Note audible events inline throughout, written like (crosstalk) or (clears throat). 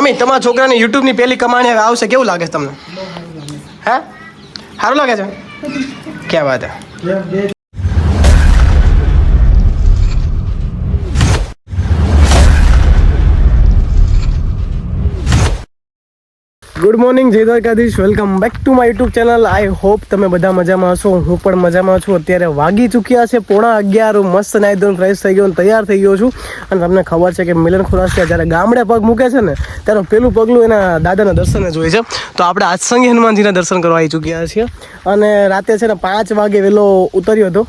Mummy તમારા છોકરાને યુટ્યુબની પહેલી કમાણી હવે આવશે. કેવું લાગે છે તમને? હે? સારું લાગે છે? ક્યાં વાત હે? ગુડ મોર્નિંગ જય Dwarkadhish. Welcome back to my YouTube channel I hope તમે બધા મજામાં હશો. હું પણ મજામાં છું. અત્યારે વાગી ચૂક્યા છે પોણા અગિયાર. મસ્ત નાઈ ધોઈને ફ્રેશ થઈ ગયો તૈયાર થઈ ગયો છું. અને તમને ખબર છે કે મિલન ખુરાસિયા જ્યારે ગામડે પગ મૂકે છે ને, ત્યારે પેલું પગલું એના દાદાના દર્શને જોઈએ છે. તો આપણે આજ હનુમાનજીના દર્શન કરવા આવી ચૂક્યા છીએ. અને રાતે છે ને પાંચ વાગે વહેલો ઉતર્યો હતો.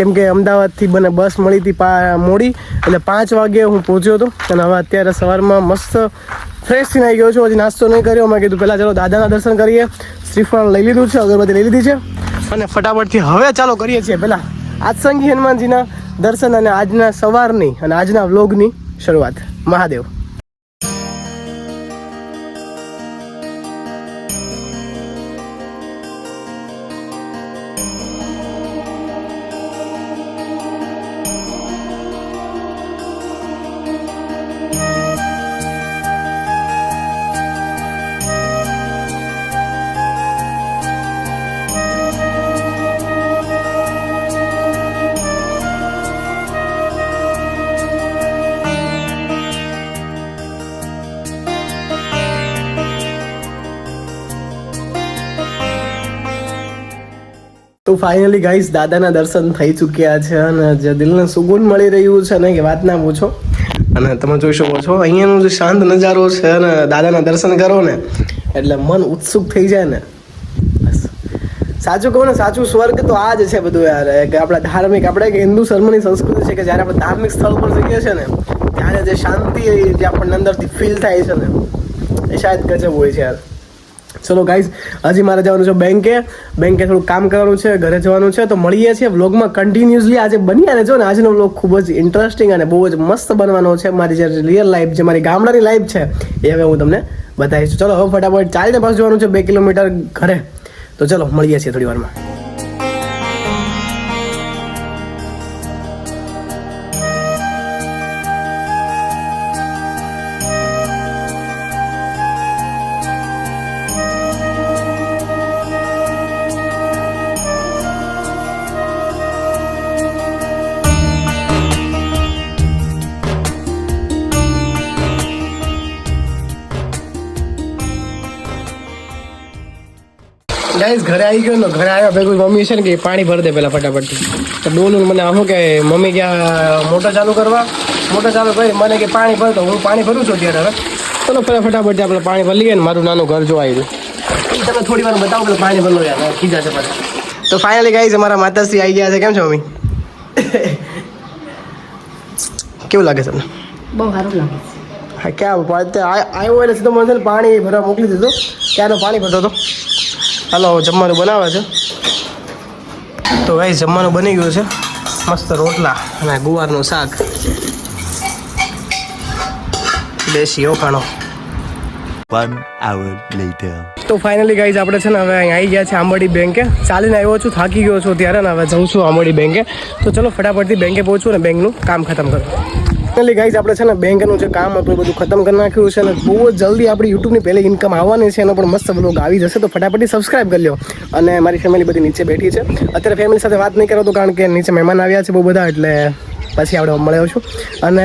કેમ કે અમદાવાદથી મને બસ મળી હતી પા, મોડી એટલે પાંચ વાગે હું પહોંચ્યો હતો અને હવે અત્યારે સવારમાં મસ્ત ફ્રેશ થઈને આવી ગયો છું. હજી નાસ્તો નહીં કર્યો. મેં કીધું પહેલાં ચાલો દાદાના દર્શન કરીએ. શ્રીફળ લઈ લીધું છે, અગરબત્તી લઈ લીધી છે. અને ફટાફટથી હવે ચાલો કરીએ છીએ પહેલાં આજસંગી હનુમાનજીના દર્શન અને આજના સવારની અને આજના વ્લોગની શરૂઆત. મહાદેવ. તો ફાઇનલી ગાઈસ દાદાના દર્શન થઈ ચૂક્યા છે અને જે દિલને સુકૂન મળી રહ્યું છે ને કે વાત ના પૂછો. અને તમે જોઈ શકો છો, અહીંયાનો જે શાંત નજારો છે અને દાદાના દર્શન કરો ને, એટલે મન ઉત્સુક થઈ જાય ને. સાચું કહું ને, સાચું સ્વર્ગ તો આ જ છે બધું યાર. કે આપણા ધાર્મિક, આપણે કે હિન્દુ ધર્મની સંસ્કૃતિ છે કે જ્યારે આપણે ધાર્મિક સ્થળ પર જઈએ છીએ ને, ત્યારે જે શાંતિ જે આપણને અંદરથી ફીલ થાય છે ને, એ શાયદ ગજબ હોય છે યાર. ચલો ગાઈઝ હજી મારે જવાનું છે બેંકે બેંકે થોડું કામ કરવાનું છે, ઘરે જવાનું છે, તો મળીએ છીએ વ્લોગમાં કન્ટિન્યુઅસલી આજે બની અને જો ને, આજનો વ્લોગ ખૂબ જ ઇન્ટરેસ્ટિંગ અને બહુ જ મસ્ત બનવાનો છે. મારી જે રિયલ લાઈફ જે મારી ગામડાની લાઈફ છે, એ હવે હું તમને બતાવીશ. ચલો, હવે ફટાફટ ચાલીને પાસ જવાનું છે બે કિલોમીટર ઘરે. તો ચલો, મળીએ છીએ થોડી વારમાં. ગાઈઝ ઘરે આવી ગયો ને ઘરે આવ્યા ભેગું મમ્મી છે ને કે પાણી ભરી દે પેલા ફટાફટ તો ડોલું મને આમ કે મમ્મી ક્યાં મોટર ચાલુ કરવા. મોટર ચાલુ કરી મને કે પાણી ભર તો હું પાણી ભરું છું અત્યારે હવે. ચલો પેલા ફટાફટ આપણે પાણી ભરી લઈએ ને મારું નાનું ઘર જોવા આવ્યું એ તમે થોડી વાર બતાવો પેલા પાણી ભરલો યાર ખીજા છે પાછા. તો ફાઇનલી ગાઈસ અમારા માતાશ્રી આવી ગયા છે. કેમ છો મમ્મી? કેવું લાગે તમને? બહુ સારું લાગે હા ક્યાં આવ્યો એટલે સીધો મને પાણી ભરવા મોકલી દીધો. ક્યાંનો પાણી ભરતો હતો? હાલો જમવાનું બનાવે છે. તો ભાઈ જમવાનું બની ગયું છે. મસ્ત રોટલા અને ગુવારનું શાક. દેશી ઓખાણો. તો ફાઇનલી ગાઈઝ આપણે છે ને હવે અહીં આવી ગયા છે આંબડી બેંકે. ચાલીને આવ્યો છું થાકી ગયો છું ત્યારે ને હવે જઉં છું આંબડી બેંકે. તો ચલો ફટાફટથી બેંકે પહોંચું ને બેંકનું કામ ખતમ કરું. ફાઇનલી ગાઈઝ આપણે છે ને બેંકનું જે કામ હતું એ બધું ખતમ કરી નાખ્યું છે અને બહુ જ જલ્દી આપણી યુટ્યુબની પહેલી ઇન્કમ આવવાની છે, એનો પણ મસ્ત બ્લોગ આવી જશે, તો ફટાફટી સબસ્ક્રાઇબ કરી લો અને મારી ફેમિલી બધી નીચે બેઠી છે. અત્યારે ફેમિલી સાથે વાત નહીં કરો તો કારણ કે નીચે મહેમાન આવ્યા છે બહુ બધા, એટલે પછી આપણે મળ્યો છું. અને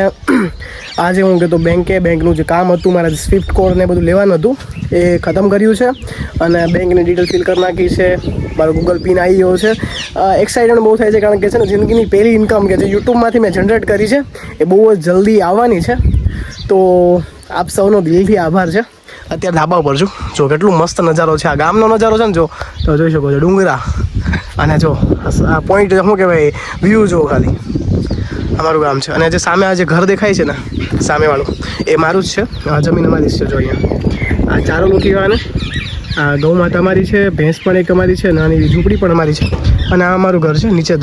આજે હું કહેતો બેંકે બેંકનું જે કામ હતું, મારે સ્વિફ્ટ કોડ ને બધું લેવાનું હતું, એ ખતમ કર્યું છે. અને બેંકની ડિટેલ ફિલ કરી નાખી છે. મારો ગૂગલ પિન આવી ગયો છે. એક્સાઇટમેન્ટ બહુ થાય છે, કારણ કે છે ને જિંદગીની પહેલી ઇન્કમ કે જે યુટ્યુબમાંથી મેં જનરેટ કરી છે, એ બહુ જ જલ્દી આવવાની છે. તો આપ સૌનો દિલથી આભાર છે. અત્યારે ધાબા ઉપર છું. જો કેટલું મસ્ત નજારો છે. આ ગામનો નજારો છે ને જો, તો જોઈ શકો છો ડુંગરા. અને જો, આ પોઈન્ટ શું કહેવાય વ્યૂ જો ખાલી. અમારું ગામ છે. અને જે સામે આ જે ઘર દેખાય છે ને, સામેવાળું, એ મારું જ છે. આ જમીન અમારી છે જો અહીંયા. આ ચારો મૂકી અને આ ગૌ માતા અમારી છે, ભેંસ પણ એક અમારી છે નાની ઝૂંપડી પણ અમારી છે. અને આ અમારું ઘર છે, નીચે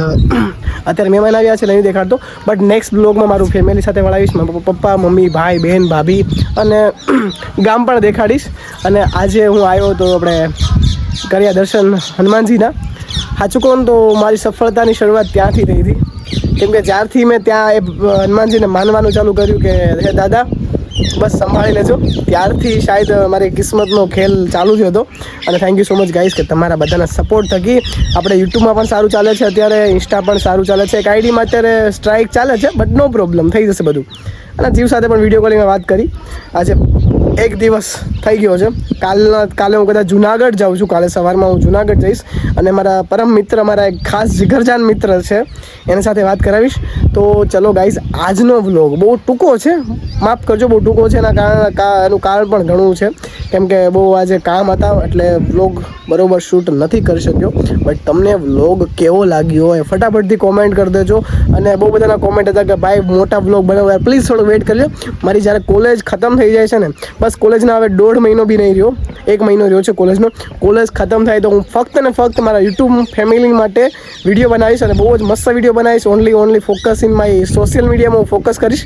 અત્યારે મહેમાન આવ્યા છે, નહીં દેખાડતો બટ નેક્સ્ટ બ્લોગમાં મારું ફેમિલી સાથે વળાવીશ પપ્પા, મમ્મી, ભાઈ, બહેન, ભાભી, અને (clears throat) ગામ પણ દેખાડીશ. અને આજે હું આવ્યો તો આપણે કર્યા દર્શન હનુમાનજીના. સાચું કોણ તો મારી સફળતાની શરૂઆત ત્યાંથી થઈ હતી. કેમ કે જ્યારથી મેં ત્યાં એ હનુમાનજીને માનવાનું ચાલુ કર્યું કે, હે દાદા, બસ સંભાળી લેજો. ત્યારથી શાયદ મારી કિસ્મતનો ખેલ ચાલુ થયો હતો. અને thank you so much guys કે તમારા બધાના સપોર્ટ થકી આપણે યુટ્યુબમાં પણ સારું ચાલે છે. અત્યારે ઇન્સ્ટા પણ સારું ચાલે છે. એક આઈડીમાં અત્યારે સ્ટ્રાઇક ચાલે છે બટ નો પ્રોબ્લેમ થઈ જશે બધું. અને જીવ સાથે પણ વીડિયો કોલિંગમાં વાત કરી. આજે એક દિવસ થઈ ગયો છે. કાલના, કાલે હું કદાચ જુનાગઢ જાઉં છું. કાલે સવારમાં હું જુનાગઢ જઈશ અને મારા પરમ મિત્ર, મારા એક ખાસ જીગરજાન મિત્ર છે, એની સાથે વાત કરાવીશ. તો ચલો ગાઈઝ આજનો વ્લોગ બહુ ટૂંકો છે. માફ કરજો, બહુ ટૂંકો છે. એના કારણે એનું કારણ પણ ઘણું છે. કેમ કે બહુ આજે કામ હતા, એટલે વ્લોગ બરાબર શૂટ નથી કરી શક્યો. બટ તમને વ્લોગ કેવો લાગ્યો એ ફટાફટથી કોમેન્ટ કરી દેજો. અને બહુ બધાના કોમેન્ટ હતા કે, ભાઈ, મોટા વ્લોગ બનાવ્યા. પ્લીઝ થોડું વેઇટ કરજો. મારી જ્યારે કોલેજ ખતમ થઈ જાય છે ને, બસ કોલેજના હવે દોઢ મહિનો બી નહીં રહ્યો. એક મહિનો રહ્યો છે કોલેજનો. કોલેજ ખતમ થાય તો હું ફક્ત ને ફક્ત મારા યુટ્યુબ ફેમિલી માટે વીડિયો બનાવીશ અને બહુ જ મસ્ત વીડિયો બનાવીશ. Only only focus in my social મીડિયામાં હું ફોકસ કરીશ.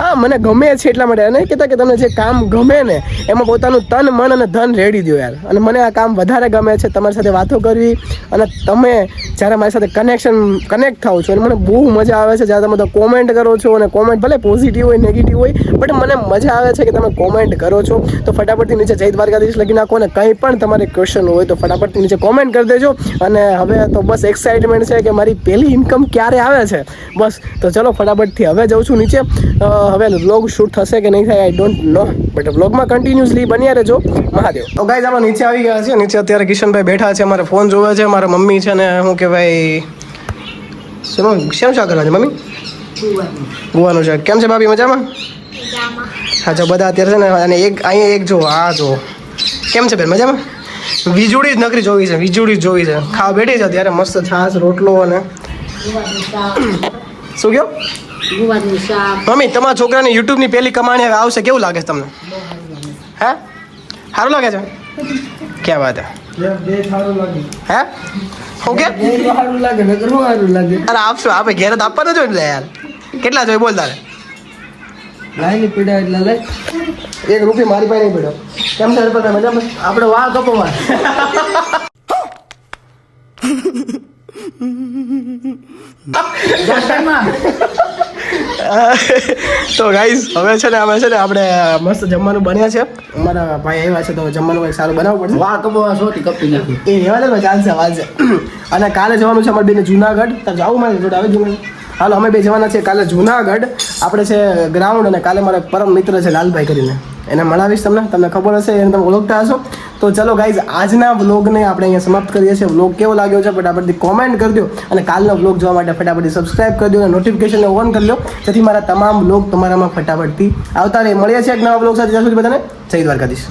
હા, મને ગમે છે એટલા માટે. અને કહેતા કે તમને જે કામ ગમે ને, એમાં પોતાનું તન, મન અને ધન રેડી દો યાર. અને મને આ કામ વધારે ગમે છે તમારી સાથે વાતો કરવી. અને તમે જ્યારે મારી સાથે કનેક્શન કનેક્ટ થાવ છો. અને મને બહુ મજા આવે છે. જ્યારે તમે તો કોમેન્ટ કરો છો અને કોમેન્ટ ભલે પોઝિટિવ હોય નેગેટિવ હોય બટ મને મજા આવે છે કે તમે કોમેન્ટ કરો છો. તો ફટાફટથી નીચે જય દ્વારકાધીશ લખી નાખો અને કંઈ પણ તમારે ક્વેશ્ચન હોય તો ફટાફટથી નીચે કોમેન્ટ કરી દેજો. અને હવે તો બસ એક્સાઇટમેન્ટ છે કે મારી પહેલી ઇન્કમ ક્યારે આવે છે? બસ, તો ચલો ફટાફટથી હવે જાઉં છું નીચે. હવે વ્લોગ શૂટ થશે કે નહીં થાય આઈ ડોન્ટ નો બટ વ્લોગમાં કન્ટિન્યુઅસલી બન્યા રહેજો. મહાદેવ. તો ગાઈઝ નીચે આવી ગયા છે નીચે અત્યારે કિશનભાઈ બેઠા છે મારે ફોન જોવે છે, મારા મમ્મી છે ને શું કહેવાય શેનું શેનું શાક કરવા છે મમ્મી? ગુવાનું શાક. કેમ છે ભાભી, મજામાં? હા બધા અત્યારે છે ને, અને એક, અહીંયા એક જો, આ જો. કેમ છે બેન, મજામાં? વીજળી જ નકરી જોવી છે, વીજળી જ જોવી છે. ખાવા બેઠી છે અત્યારે, મસ્ત છાસ રોટલો અને શું કહો મમ્મી, તમારા છોકરાની યુટ્યુબની પહેલી કમાણી હવે આવશે, કેવું લાગે છે તમને? હે? સારું લાગે છે? ક્યાં વાત હે? હે? હું કે? સારું લાગે ને કરવું સારું લાગે. અરે આપશું આપણે ઘેર તો આપવાના જોઈએ ને યાર. કેટલા જોઈએ બોલ તારે. લાઈની પીડા એટલે લઈ એક રૂપિયા મારી પાસે નહીં પડ્યો. કેમ હરપતભાઈ? મજામાં? આપણે વાહ કપવા (laughs) તો ગાઈઝ હવે છે ને હવે છે ને આપણે મસ્ત જમવાનું બન્યા છે. અમારા ભાઈ આવ્યા છે તો જમવાનું કંઈક સારું બનાવવું પડશે. વાહ કપવા સોથી કપી નાખી. એ રહેવા દે ચાલશે વાલશે. અને કાલે જવાનું છે અમારે બેને જુનાગઢ. તો જાવું મારે જોડે આવે જુનાગઢ. હાલો અમે બે જવાના છે કાલે જુનાગઢ. આપણે છે ગ્રાઉન્ડ અને કાલે મારા પરમ મિત્ર છે લાલભાઈ કરીને. એને મળાવીશ તમને. તમને ખબર હશે, એને તમે ઓળખતા હશો. તો ચલો ગાઈઝ આજના વ્લોગને આપણે અહીંયા સમાપ્ત કરીએ છીએ. વ્લોગ કેવો લાગ્યો છે, ફટાફટથી કોમેન્ટ કરી દો અને કાલનો વ્લોગ જોવા માટે ફટાફટથી સબસ્ક્રાઇબ કરી દો અને નોટિફિકેશનને ઓન કરી લો. જેથી મારા તમામ વ્લોગ તમારામાં ફટાફટથી આવતા રહે. મળીએ છીએ એક નવા વ્લોગ સાથે. ત્યાં સુધી બધાને જય દ્વારકાધીશ.